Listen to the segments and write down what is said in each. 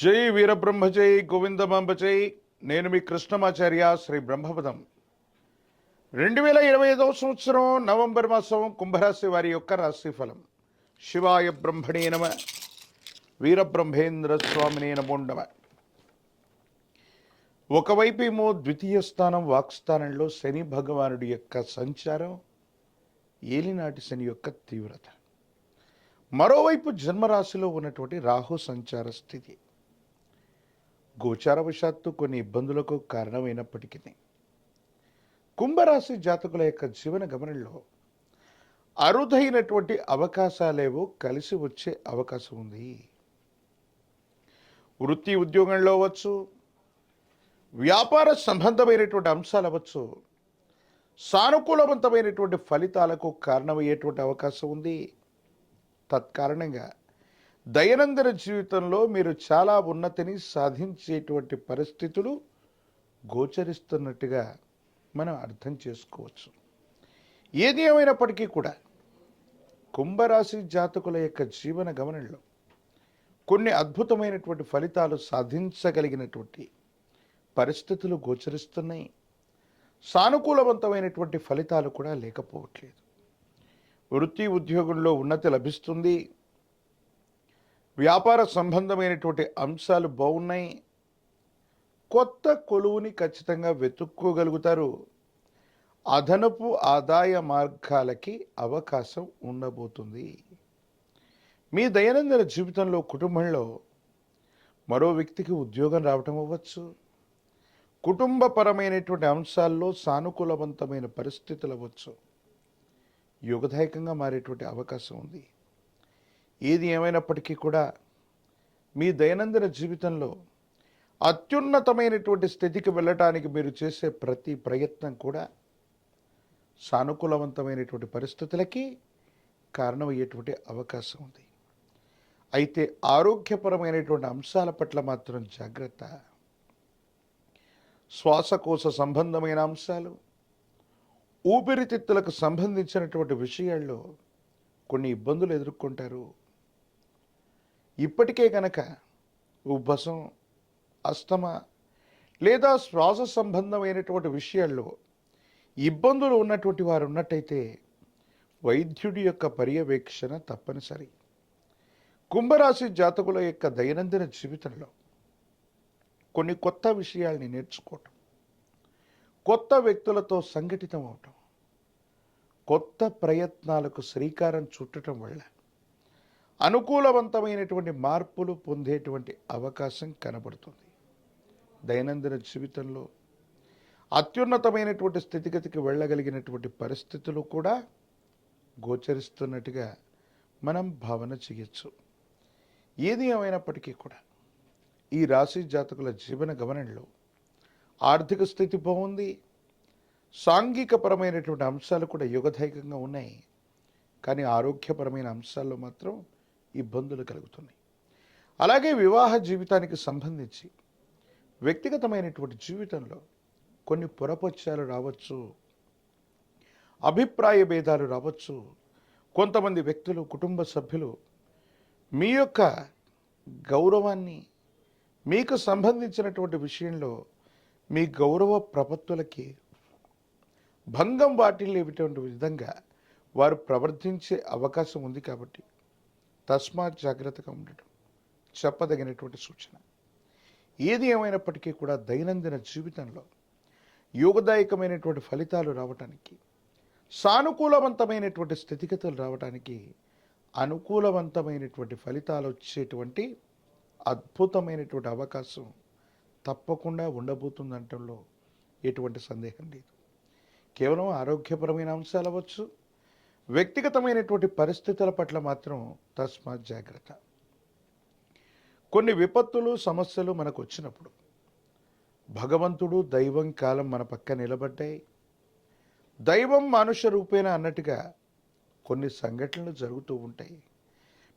జై వీరబ్రహ్మజై గోవిందమాంబజై నేను మీ కృష్ణమాచార్య శ్రీ బ్రహ్మపదం రెండు వేల ఇరవై ఐదవ సంవత్సరం నవంబర్ మాసం కుంభరాశి వారి యొక్క రాశిఫలం. శివాయ బ్రహ్మణే నమ. వీరబ్రహ్మేంద్ర స్వామినే నమోండమ ఒకవైపు ఏమో ద్వితీయ స్థానం వాక్స్థానంలో శని భగవానుడి యొక్క సంచారం ఏలినాటి శని యొక్క తీవ్రత. మరోవైపు జన్మరాశిలో ఉన్నటువంటి రాహు సంచార స్థితి. గోచారవశాత్తు కొన్ని ఇబ్బందులకు కారణమైనప్పటికీ కుంభరాశి జాతకుల యొక్క జీవన గమనంలో అరుదైనటువంటి అవకాశాలేవో కలిసి వచ్చే అవకాశం ఉంది. వృత్తి ఉద్యోగంలో అవ్వచ్చు వ్యాపార సంబంధమైనటువంటి అంశాలు అవ్వచ్చు సానుకూలవంతమైనటువంటి ఫలితాలకు కారణమయ్యేటువంటి అవకాశం ఉంది. తత్కారణంగా దైనందిన జీవితంలో మీరు చాలా ఉన్నతిని సాధించేటువంటి పరిస్థితులు గోచరిస్తున్నట్టుగా మనం అర్థం చేసుకోవచ్చు. ఏది ఏమైనప్పటికీ కూడా కుంభరాశి జాతకుల యొక్క జీవన గమనంలో కొన్ని అద్భుతమైనటువంటి ఫలితాలు సాధించగలిగినటువంటి పరిస్థితులు గోచరిస్తున్నాయి. సానుకూలవంతమైనటువంటి ఫలితాలు కూడా లేకపోవట్లేదు. వృత్తి ఉద్యోగంలో ఉన్నతి లభిస్తుంది. వ్యాపార సంబంధమైనటువంటి అంశాలు బాగున్నాయి. కొత్త కొలువుని ఖచ్చితంగా వెతుక్కోగలుగుతారు. అదనపు ఆదాయ మార్గాలకి అవకాశం ఉండబోతుంది. మీ దైనందిన జీవితంలో కుటుంబంలో మరో వ్యక్తికి ఉద్యోగం రావటం అవ్వచ్చు. కుటుంబపరమైనటువంటి అంశాల్లో సానుకూలవంతమైన పరిస్థితులు అవ్వచ్చు. యుగదాయకంగా మారేటువంటి అవకాశం ఉంది. ఏది ఏమైనప్పటికీ కూడా మీ దైనందిన జీవితంలో అత్యున్నతమైనటువంటి స్థితికి వెళ్ళటానికి మీరు చేసే ప్రతి ప్రయత్నం కూడా సానుకూలవంతమైనటువంటి పరిస్థితులకి కారణమయ్యేటువంటి అవకాశం ఉంది. అయితే ఆరోగ్యపరమైనటువంటి అంశాల పట్ల మాత్రం జాగ్రత్త. శ్వాసకోశ సంబంధమైన అంశాలు ఊపిరితిత్తులకు సంబంధించినటువంటి విషయాల్లో కొన్ని ఇబ్బందులు ఎదుర్కొంటారు. ఇప్పటికే కనుక ఉబ్బసం అస్తమా లేదా శ్వాస సంబంధమైనటువంటి విషయాల్లో ఇబ్బందులు ఉన్నటువంటి వారు ఉన్నట్టయితే వైద్యుడి యొక్క పర్యవేక్షణ తప్పనిసరి. కుంభరాశి జాతకుల యొక్క దైనందిన జీవితంలో కొన్ని కొత్త విషయాల్ని నేర్చుకోవటం కొత్త వ్యక్తులతో సంఘటితం అవటం కొత్త ప్రయత్నాలకు శ్రీకారం చుట్టడం వల్ల అనుకూలవంతమైనటువంటి మార్పులు పొందేటువంటి అవకాశం కనబడుతుంది. దైనందిన జీవితంలో అత్యున్నతమైనటువంటి స్థితిగతికి వెళ్ళగలిగినటువంటి పరిస్థితులు కూడా గోచరిస్తున్నట్టుగా మనం భావన చేయొచ్చు. ఏది ఏమైనప్పటికీ కూడా ఈ రాశి జాతకుల జీవన గమనంలో ఆర్థిక స్థితి బాగుంది. సాంఘికపరమైనటువంటి అంశాలు కూడా యుగదాయకంగా ఉన్నాయి. కానీ ఆరోగ్యపరమైన అంశాల్లో మాత్రం ఇబ్బందులు కలుగుతున్నాయి. అలాగే వివాహ జీవితానికి సంబంధించి వ్యక్తిగతమైనటువంటి జీవితంలో కొన్ని పొరపచ్చాలు రావచ్చు అభిప్రాయ భేదాలు రావచ్చు. కొంతమంది వ్యక్తులు కుటుంబ సభ్యులు మీ యొక్క గౌరవాన్ని మీకు సంబంధించినటువంటి విషయంలో మీ గౌరవ ప్రపత్తులకి భంగం వాటిల్లేటువంటి విధంగా వారు ప్రవర్తించే అవకాశం ఉంది కాబట్టి తస్మాత్ జాగ్రత్తగా ఉండటం చెప్పదగినటువంటి సూచన. ఏది ఏమైనప్పటికీ కూడా దైనందిన జీవితంలో యోగదాయకమైనటువంటి ఫలితాలు రావటానికి సానుకూలవంతమైనటువంటి స్థితిగతులు రావటానికి అనుకూలవంతమైనటువంటి ఫలితాలు వచ్చేటువంటి అద్భుతమైనటువంటి అవకాశం తప్పకుండా ఉండబోతుందంటంలో ఎటువంటి సందేహం లేదు. కేవలం ఆరోగ్యపరమైన అంశాలు అవ్వచ్చు వ్యక్తిగతమైనటువంటి పరిస్థితుల పట్ల మాత్రం తస్మాత్ జాగ్రత్త. కొన్ని విపత్తులు సమస్యలు మనకు వచ్చినప్పుడు భగవంతుడు దైవం కాలం మన పక్క నిలబడ్డాయి. దైవం మానుష రూపేణ అన్నట్టుగా కొన్ని సంఘటనలు జరుగుతూ ఉంటాయి.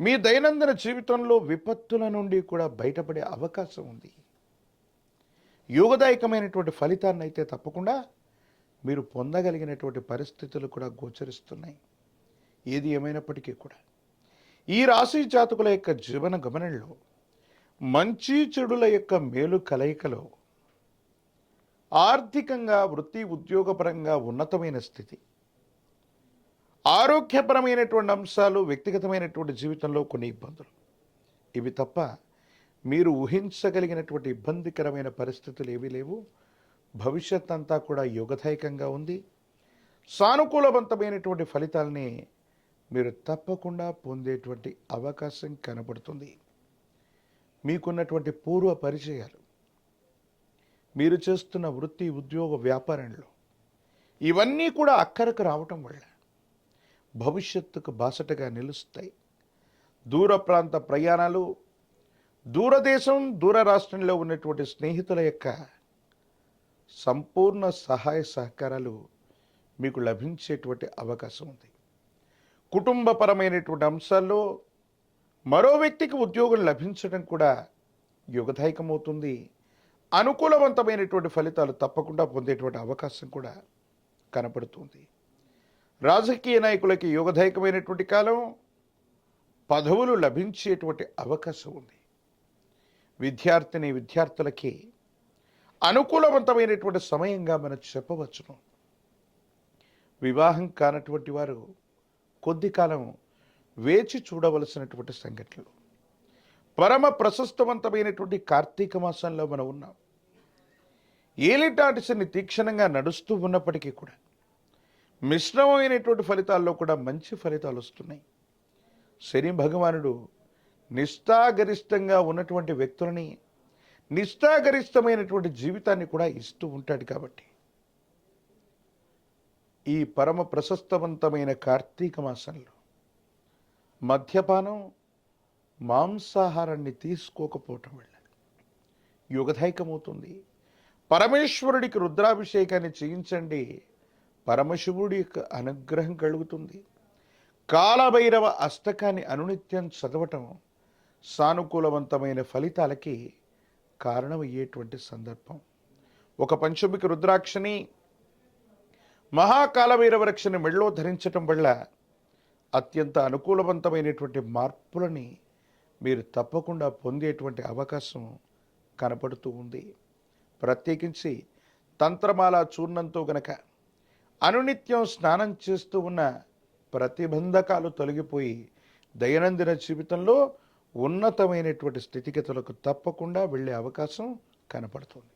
మీ దైనందిన జీవితంలో విపత్తుల నుండి కూడా బయటపడే అవకాశం ఉంది. యోగదాయకమైనటువంటి ఫలితాన్ని అయితే తప్పకుండా మీరు పొందగలిగినటువంటి పరిస్థితులు కూడా గోచరిస్తున్నాయి. ఏది ఏమైనప్పటికీ కూడా. ఈ రాశి జాతకుల యొక్క జీవన గమనంలో మంచి చెడుల యొక్క మేలు కలయికలో ఆర్థికంగా వృత్తి ఉద్యోగపరంగా ఉన్నతమైన స్థితి ఆరోగ్యపరమైనటువంటి అంశాలు వ్యక్తిగతమైనటువంటి జీవితంలో కొన్ని ఇబ్బందులు. ఇవి తప్ప మీరు ఊహించగలిగినటువంటి ఇబ్బందికరమైన పరిస్థితులు ఏవీ లేవు. భవిష్యత్ అంతా కూడా యోగదాయకంగా ఉంది. సానుకూలవంతమైనటువంటి ఫలితాల్ని మీరు తప్పకుండా పొందేటువంటి అవకాశం కనబడుతుంది మీకున్నటువంటి పూర్వ పరిచయాలు మీరు చేస్తున్న వృత్తి ఉద్యోగ వ్యాపారంలో ఇవన్నీ కూడా అక్కరకు రావటం వల్ల భవిష్యత్తుకు బాసటగా నిలుస్తాయి. దూర ప్రాంత ప్రయాణాలు దూరదేశం దూర రాష్ట్రంలో ఉన్నటువంటి స్నేహితుల యొక్క సంపూర్ణ సహాయ సహకారాలు మీకు లభించేటువంటి అవకాశం ఉంది. కుటుంబపరమైనటువంటి అంశాల్లో మరో వ్యక్తికి ఉద్యోగం లభించడం కూడా యుగదాయకమవుతుంది. అనుకూలవంతమైనటువంటి ఫలితాలు తప్పకుండా పొందేటువంటి అవకాశం కూడా కనపడుతుంది రాజకీయ నాయకులకి యోగదాయకమైనటువంటి కాలం పదవులు లభించేటువంటి అవకాశం ఉంది. విద్యార్థిని విద్యార్థులకి అనుకూలవంతమైనటువంటి సమయంగా మనం చెప్పవచ్చును. వివాహం కానటువంటి వారు కొద్ది కాలం వేచి చూడవలసినటువంటి సంఘటనలు. పరమ ప్రశస్తవంతమైనటువంటి కార్తీక మాసంలో మనం ఉన్నాం. ఏలిటాటిసిని తీక్షణంగా నడుస్తూ ఉన్నప్పటికీ కూడా మిశ్రమమైనటువంటి ఫలితాల్లో కూడా మంచి ఫలితాలు వస్తున్నాయి. శని భగవానుడు నిష్ఠాగరిష్టంగా ఉన్నటువంటి వ్యక్తులని నిష్ఠాగరిష్టమైనటువంటి జీవితాన్ని కూడా ఇస్తూ ఉంటాడు కాబట్టి ఈ పరమ ప్రశస్తవంతమైన కార్తీక మాసంలో మద్యపానం మాంసాహారాన్ని తీసుకోకపోవటం వల్ల యుగదాయకమవుతుంది. పరమేశ్వరుడికి రుద్రాభిషేకాన్ని చేయించండి. పరమశివుడి యొక్క అనుగ్రహం కలుగుతుంది. కాలభైరవ అష్టకాన్ని అనునిత్యం చదవటం సానుకూలవంతమైన ఫలితాలకి కారణమయ్యేటువంటి సందర్భం. ఒక పంచమికి రుద్రాక్షని మహాకాలవీరవరక్షని మెళ్ళో ధరించటం వల్ల అత్యంత అనుకూలవంతమైనటువంటి మార్పులని మీరు తప్పకుండా పొందేటువంటి అవకాశం కనపడుతూ ఉంది. ప్రత్యేకించి తంత్రమాల చూర్ణంతో గనక అనునిత్యం స్నానం చేస్తూ ఉన్న ప్రతిబంధకాలు తొలగిపోయి దైనందిన జీవితంలో ఉన్నతమైనటువంటి స్థితిగతులకు తప్పకుండా వెళ్ళే అవకాశం కనపడుతుంది.